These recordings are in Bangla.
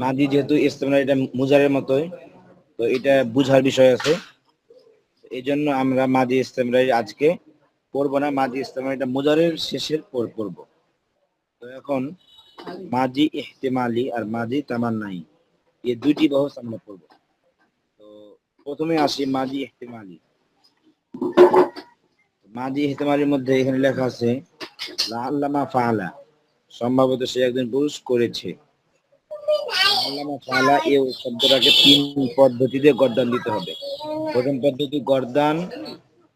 মাদি যেহেতু ইস্তেমাল, এটা মুজারের মতোই, তো এটা বুঝার বিষয় আছে। এই জন্য আমরা মাদি ইস্তেমরাই আজকে পড়ব না, মাদি ইস্তেমাল এটা মুজারের শেষের পর পড়ব। তো এখন মাদি ইহতেমালি আর মাদি তামান্নাই, এই দুইটি বহস আমরা পড়ব। তো প্রথমে আসি মাদি ইহতেমালি। মাদি ইহতেমালির মধ্যে এখানে লেখা আছে লাল্লামা ফাআলা সম্ভবত সে একজন পুরুষ করেছে। আল্লামা এ শব্দটাকে তিন পদ্ধতিতে গরদান দিতে হবে। প্রথম পদ্ধতি গরদান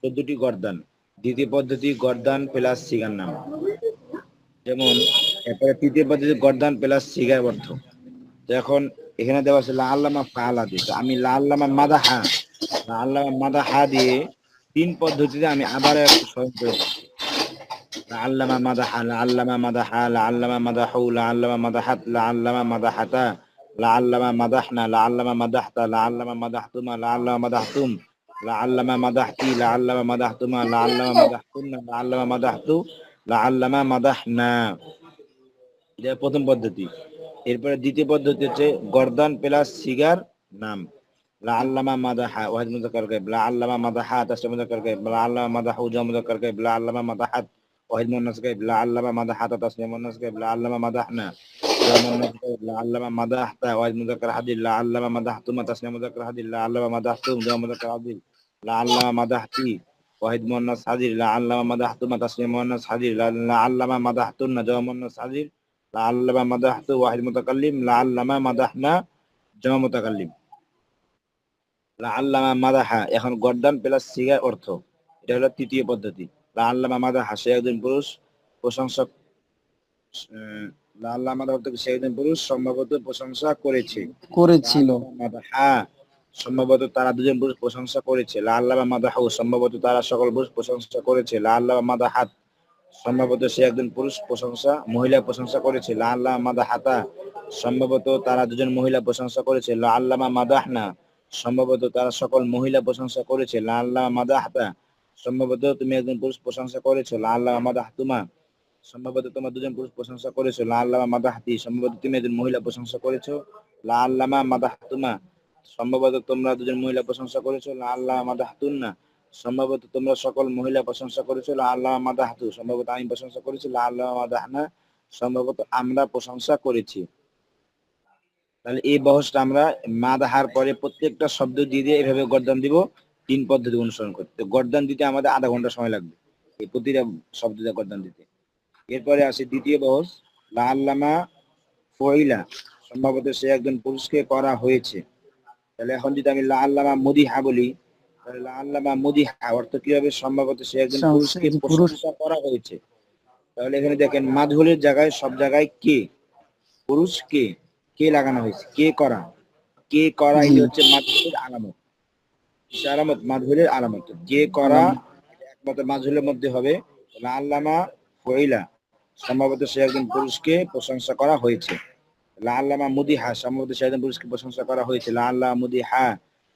চোদ্দটি গরদান। দ্বিতীয় পদ্ধতি গরদান প্লাস সিগার নাম। যেমন তৃতীয় পদ্ধতি গরদান প্লাস সিগার অর্থ। এখন এখানে দেওয়া আছে ফালা দিয়ে। আমি মাদা হা আল্লামা মাদা হা দিয়ে তিন পদ্ধতিতে আমি আবার স্বয়ং করেছি আল্লামা মাদাহা আল্লামা মাদাহা আল্লামা আল্লামা আল্লামা লাআল্লামা মাদাহনা, লাআল্লামা মাদাহতা মাদাহতুমা মাদাহতুম মাদাহতি মাদাহতুমা মাদাহতু মাদাহনা। এটা প্রথম পদ্ধতি। এরপরে দ্বিতীয় পদ্ধতি হচ্ছে গর্দান প্লাস সিগার নাম। লাআল্লামা মাদাহা, ওয়াহিদ মুযাক্কার গায়ব। লাআল্লামা মাদাহা, তাসলিম মুযাক্কার গায়ব। লাআল্লামা মাদাহু জাম মুযাক্কার গায়ব। লাআল্লামা মাদাহাত ওয়াহিদ মুনাস গায়ব। লাআল্লামা মাদাহাতা তাসলিম মুনাস গায়ব। লাআল্লামা মাদাহনা। লাআল্লামা মাদাহা, এখন গর্দান প্লাস সিগার অর্থ, এটা হলো তৃতীয় পদ্ধতি। লাআল্লামা মাদাহা, সে একজন পুরুষ, প্রশংসক মাদাহা অর্থ পুরুষ সম্ভবত প্রশংসা করেছে। করেছিল। লাআল্লামা সম্ভবত তারা দুজন পুরুষ প্রশংসা করেছে। লাআল্লামা মাদাহু সম্ভবত তারা সকল পুরুষ প্রশংসা করেছে। লাআল্লামা মাদাহাত সম্ভবত সে একজন পুরুষ প্রশংসা মহিলা প্রশংসা করেছে। লাআল্লামা মাদাহাতা সম্ভবত তারা দুজন মহিলা প্রশংসা করেছে। লাআল্লামা মাদাহনা সম্ভবত তারা সকল মহিলা প্রশংসা করেছে। লাল্লাহ মাদাহতা সম্ভবত তুমি একজন পুরুষ প্রশংসা করেছ। লাল্লাহ মাদাহতুমা সম্ভবত তোমার দুজন পুরুষ প্রশংসা করেছ। লাল্লাহ মাদাহতি, সম্ভবত তুমি একজন মহিলা প্রশংসা করেছ। লাল্লামা মাদাহতুমা, সম্ভবত তোমরা দুজন মহিলা প্রশংসা করেছ। লাল্লাহ মাদাহতুন্না, সম্ভবত তোমরা সকল মহিলা প্রশংসা করেছ। লাল্লাহ মাদাহতু, সম্ভবত আমি প্রশংসা করেছি। লাল্লাহ মাদাহনা, সম্ভবত আমরা প্রশংসা করেছি। তাহলে এই বহসটা আমরা মাদাহার পরে প্রত্যেকটা শব্দ দিয়ে দিয়ে এভাবে গর্দান দিব। তিন পদ্ধতি অনুসরণ করতে। গর্দান দিতে আমাদের আধা ঘণ্টা সময় লাগবে। এই প্রতিটা শব্দ দিয়ে গর্দান দিতে। এরপরে আসে দ্বিতীয় বহস লাল্লামা ফইলা সম্ভবত সে একজন পুরুষকে করা হয়েছে। তাহলে এখন যদি আমি লাল্লামা মুদিহা বলি তাহলে লাল্লামা মুদিহা অর্থ কি হবে? সম্ভবত সে একজন সে পুরুষকে প্রশংসা করা হয়েছে। তাহলে এখানে দেখেন মাধুলের জায়গায় সব জায়গায় কে? পুরুষ কে? কে লাগানো হয়েছে? কে করা? কে করা। এটা হচ্ছে মাধুরের আলামত। আলামত? মাধুরের আলামত। কে করা একমাত্র মাধুরের মধ্যে হবে লাল্লামা ফইলা সম্ভবত সে একজন পুরুষকে প্রশংসা করা হয়েছে। লাল্লামা মুদিহা সম্ভবত সে একজন পুরুষকে প্রশংসা করা হয়েছে। লাল্লাহ মুদিহা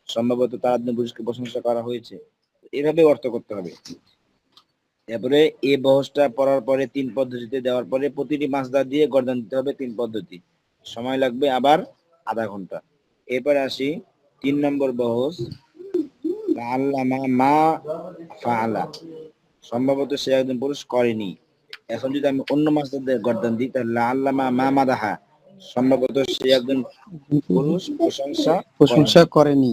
সম্ভবত তার একজন পুরুষকে প্রশংসা করা হয়েছে। এভাবে অর্থ করতে হবে। এরপরে এই বহসটা পড়ার পরে তিন পদ্ধতিতে দেওয়ার পরে প্রতিটি মাছদার দিয়ে গর্দান দিতে হবে তিন পদ্ধতি। সময় লাগবে আবার আধা ঘণ্টা। এরপরে আসি তিন নম্বর বহস। আল্লামা মা ফাআলা। সম্ভবত সে একজন পুরুষ করেনি। এখন যদি আমি অন্য মাছদের গর্দান দিই তাহলে আল্লামা মা মাদাহা সম্ভবত সে একজন পুরুষ প্রশংসা প্রশংসা করেনি।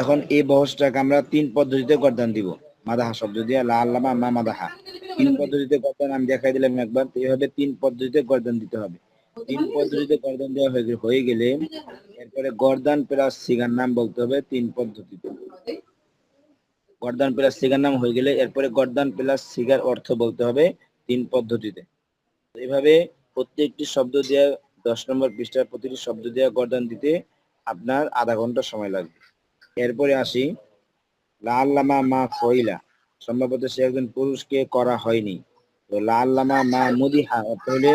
এখন এই বহসটাকে আমরা তিন পদ্ধতিতে গর্দান দিব মাদাহা শব্দ দিয়ে লা আল্লামা মা মাদাহা। তিন পদ্ধতিতে গর্দান আমি দেখাই দিলাম একবার এইভাবে তিন পদ্ধতিতে গর্দান দিতে হবে। তিন পদ্ধতিতে গর্দান দেওয়া হয়ে হয়ে গেলে এরপরে গর্দান প্লাস সিগার নাম বলতে হবে তিন পদ্ধতিতে। গর্দান প্লাস সিগার নাম হয়ে গেলে এরপরে গর্দান প্লাস সিগার অর্থ বলতে হবে তিন পদ্ধতিতে। তো এইভাবে প্রত্যেকটি শব্দ দেওয়া দশ নম্বর পৃষ্ঠার প্রতিটি শব্দ দেওয়া গর্দান দিতে আপনার আধা ঘণ্টা সময় লাগবে। এরপরে আসি লাল্লামা মা ফইলা সম্ভবত সে একজন পুরুষকে করা হয়নি। তো লাল্লামা মা মুদিহা অর্থ হলে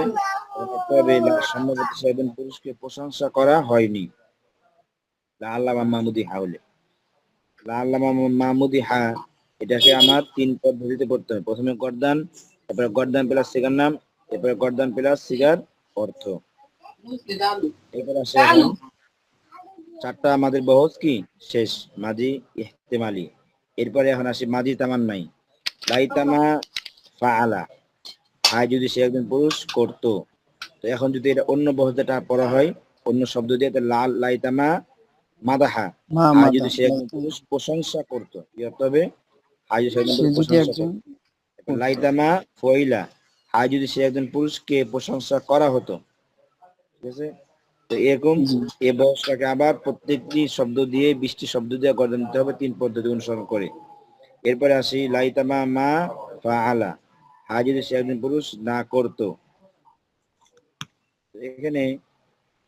সম্ভবত সে একজন পুরুষকে প্রশংসা করা হয়নি। লাল্লামা মা মুদিহা হলে লাল্লামা মা মুদিহা এটাকে আমার তিন পদ্ধতিতে পড়তে হবে প্রথমে গর্দান, তারপরে গর্দান প্লাস সিগার নাম, এরপরে গর্দান প্লাস সিগার অর্থ। এরপর আসে চারটা আমাদের বহস কি? শেষ মাজি ইহতেমালি। এরপরে এখন আসি মাজি তামান্নাই। লাইতামা ফাআলা। হাই যদি সে একজন পুরুষ, করতো। তো এখন যদি এটা অন্য বহসটা পড়া হয়, অন্য শব্দ দিয়ে লাল লাইতামা মাদাহা যদি সে পুরুষ প্রশংসা করতো। কি হবে হাই সে একজন সে পুরুষ যদি প্রশংসা লাইতামা যদি সে একজন পুরুষকে প্রশংসা করা হতো। ঠিক আছে? তো এরকম এ বয়সটাকে আবার প্রত্যেকটি শব্দ দিয়ে বৃষ্টি শব্দ দিয়ে গঠন দিতে হবে তিন পদ্ধতি অনুসরণ করে। এরপরে আসি লাইতামা মা ফাআলা। হা যদি সে একজন পুরুষ না করতো। এখানে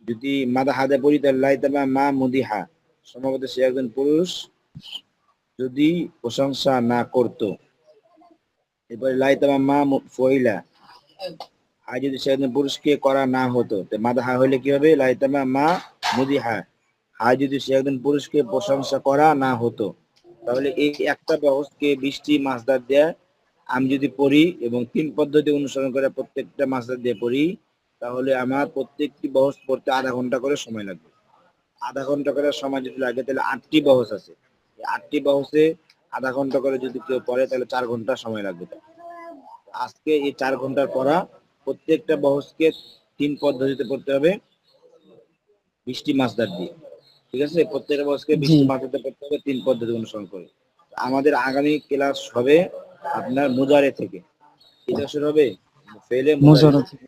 যদি মাদা হাদে পড়ি, তাহলে লাইতামা মা মুদিহা। সম্ভবত সে একজন পুরুষ যদি প্রশংসা না করতো। এরপরে লাইতামা মা ফইলা। আর যদি সে একজন পুরুষকে করা না হতো, তো মাদাহা হইলে কি হবে? লাইতামা মা মুদিহা। আর যদি সে একজন পুরুষকে প্রশংসা করা না হতো, তাহলে এই একটা বহসকে বৃষ্টি মাছদার দেয়া। আমি যদি পড়ি এবং তিন পদ্ধতি অনুসরণ করে প্রত্যেকটা মাছদার দিয়ে পড়ি তাহলে আমার প্রত্যেকটি বহস পড়তে আধা ঘণ্টা করে সময় লাগবে। আধা ঘণ্টা করে সময় যদি লাগে তাহলে আটটি বহস আছে। আটটি বহসে আধা ঘণ্টা করে যদি কেউ পড়ে তাহলে চার ঘণ্টা সময় লাগবে আজকে এই চার ঘণ্টার পড়া প্রত্যেকটা বহসকে তিন পদ্ধতিতে পড়তে হবে। বৃষ্টি মাছদার দিয়ে ঠিক আছে? প্রত্যেকটা বহসকে বৃষ্টি জি। মাছদার পড়তে হবে তিন পদ্ধতি অনুসরণ করে। আমাদের আগামী ক্লাস হবে আপনার মুজারে থেকে। এটা শুরু হবে? ফেলে মুজারে থেকে।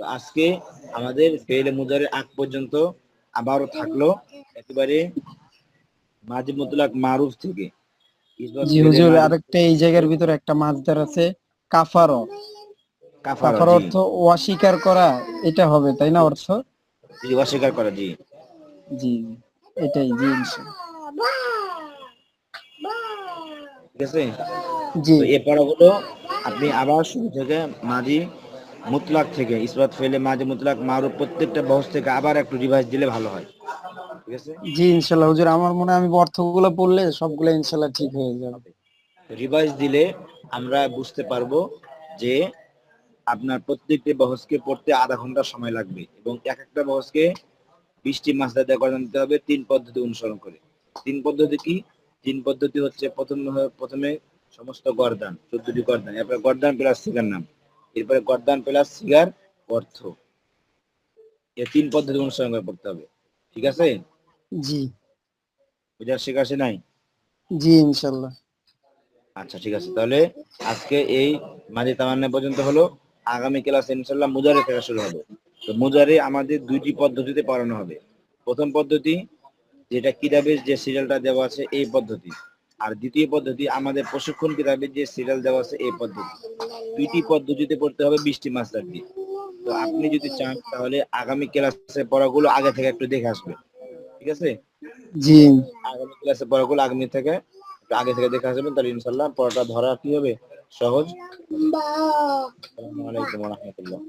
তো আজকে আমাদের ফেলে মুজারে আগ পর্যন্ত আবারও থাকল একেবারে মাঝি মুতলাক মারুফ থেকে। আরেকটা এই জায়গার ভিতরে একটা মাছদার আছে কাফারো। কাফার অর্থ অস্বীকার করা এটা হবে তাই না অর্থ? জি অস্বীকার করা জি। জি এটাই জি ঠিক আছে? জি। তো এ পড়াগুলো আপনি আবার শুরু থেকে মাঝি মুতলাক থেকে ইসবাত ফেলে মাঝে মুতলাক মারুফ প্রত্যেকটা বহস থেকে আবার একটু রিভাইজ দিলে ভালো হয়। ঠিক আছে? জি ইনশাল্লাহ। হুজুর আমার মনে হয় আমি অর্থগুলো পড়লে সবগুলো ইনশাল্লাহ ঠিক হয়ে যাবে। রিভাইজ দিলে আমরা বুঝতে পারব যে আপনার প্রত্যেকটি বহসকে পড়তে আধা ঘণ্টা সময় লাগবে এবং এক একটা বহসকে বৃষ্টি মাছ দাদা করে নিতে হবে তিন পদ্ধতি অনুসরণ করে। তিন পদ্ধতি কি? তিন পদ্ধতি হচ্ছে প্রথম প্রথমে সমস্ত গরদান চোদ্দটি গর্দান এরপরে গর্দান প্লাস সিগার নাম। এরপরে গর্দান প্লাস সিগার অর্থ। এই তিন পদ্ধতি অনুসরণ করে পড়তে হবে। ঠিক আছে? জি। বুঝার শেখা আছে নাই? জি ইনশাল্লাহ। আচ্ছা ঠিক আছে। তাহলে আজকে এই মাঝে তামান্না পর্যন্ত হলো। আগামী ক্লাস ইনশাল্লাহ মুজারে থেকে শুরু হবে। তো মুজারে আমাদের দুইটি পদ্ধতিতে পড়ানো হবে। প্রথম পদ্ধতি যেটা কিতাবের যে সিরিয়ালটা দেওয়া আছে এই পদ্ধতি। আর দ্বিতীয় পদ্ধতি আমাদের প্রশিক্ষণ কিতাবের যে সিরিয়াল দেওয়া আছে এই পদ্ধতি। দুইটি পদ্ধতিতে পড়তে হবে বৃষ্টি মাস্টার দিয়ে তো আপনি যদি চান তাহলে আগামী ক্লাসে পড়াগুলো আগে থেকে একটু দেখে আসবে ঠিক আছে? জি। আগামী ক্লাসে পড়াগুলো আগামী থেকে একটু আগে থেকে দেখে আসবেন তাহলে ইনশাল্লাহ পড়াটা ধরা কি হবে? সহজ? আসসালামু আলাইকুম রাহমাতুল্লাহ।